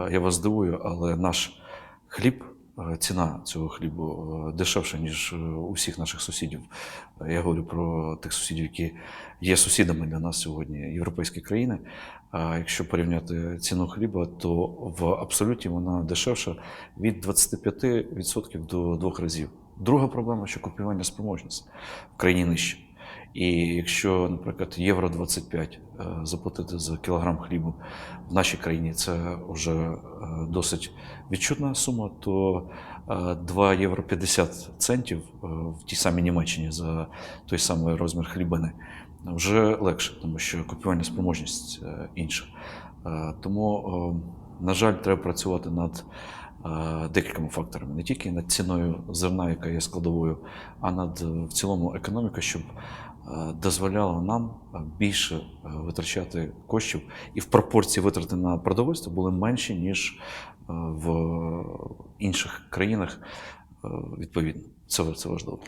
е, я вас здивую, але наш хліб, е, ціна цього хлібу е, дешевша, ніж у всіх наших сусідів. Я говорю про тих сусідів, які є сусідами для нас сьогодні, європейські країни. А якщо порівняти ціну хліба, то в абсолюті вона дешевша від 25% до двох разів. Друга проблема, що купівання спроможність в країні нижче. І якщо, наприклад, євро 25 е, заплатити за кілограм хлібу в нашій країні, це вже е, досить відчутна сума, то е, 2 євро 50 центів е, в тій самій Німеччині за той самий розмір хлібини вже легше, тому що купівельна спроможність е, інша. Е, Тому, е, на жаль, треба працювати над е, декількома факторами, не тільки над ціною зерна, яка є складовою, а над е, в цілому економікою, щоб е, дозволяла нам більше е, витрачати коштів і в пропорції витрати на продовольство були менші, ніж е, в інших країнах. Відповідно, це, це важливо.